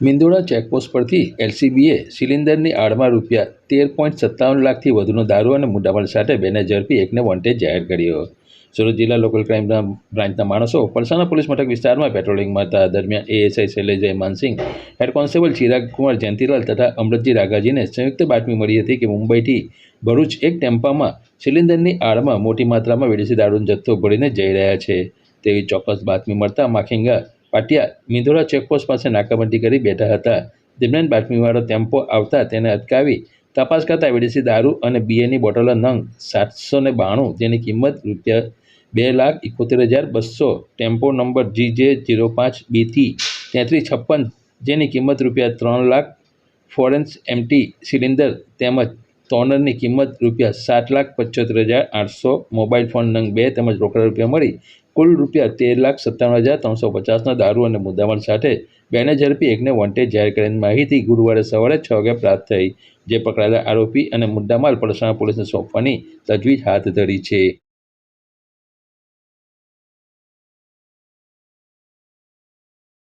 મિંદોડા checkpost પરથી એલસીબીએ સિલિન્ડરની આડમાં રૂપિયા તેર પોઈન્ટ સત્તાવન લાખથી વધુનો દારૂ અને મુદ્દામાલ સાથે બેને ઝડપી એકને વોન્ટેજ જાહેર કર્યો. સુરત જિલ્લા લોકલ ક્રાઇમના બ્રાન્ચના માણસો પલસાણા પોલીસ મથક વિસ્તારમાં પેટ્રોલિંગમાં હતા દરમિયાન ASI Shailesh Mansinh head constable Chirag Kumar Jayantilal તથા અમૃતજી રાઘાજીને સંયુક્ત બાતમી મળી હતી કે મુંબઈથી ભરૂચ એક ટેમ્પામાં સિલિન્ડરની આડમાં મોટી માત્રામાં વિદેશી દારૂનો જથ્થો ભરીને જઈ રહ્યા છે. તેવી ચોક્કસ બાતમી મળતા માખીંગા પાટિયા મિંદોળા ચેકપોસ્ટ પાસે નાકાબંધી કરી બેઠા હતા. દરમિયાન બાતમીવાળો ટેમ્પો આવતા તેને અટકાવી તપાસ કરતા વિદેશી દારૂ અને બિયરની બોટલો નંગ સાતસો ને બાણું જેની કિંમત રૂપિયા બે લાખ એકોતેર હજાર બસો ટેમ્પો નંબર જી જે જીરો પાંચ બીથી તેત્રીસ છપ્પન જેની કિંમત રૂપિયા ત્રણ લાખ ફોરેન્સ એમટી સિલિન્ડર તેમજ ટોનરની કિંમત રૂપિયા સાત લાખ પંચોતેર હજાર આઠસો મોબાઈલ ફોન નંગ બે તેમજ રોકડા રૂપિયા મળી કુલ રૂપિયા તેર લાખ સત્તાવન હજાર ત્રણસો પચાસના દારૂ અને મુદ્દામાલ સાથે બેને ઝડપી એકને વોન્ટેજ જાહેર કરીને માહિતી ગુરુવારે સવારે છ વાગે પ્રાપ્ત થઈ, જે પકડાયેલા આરોપી અને મુદ્દામાલ પડસાણા પોલીસને સોંપવાની તજવીજ હાથ ધરી છે.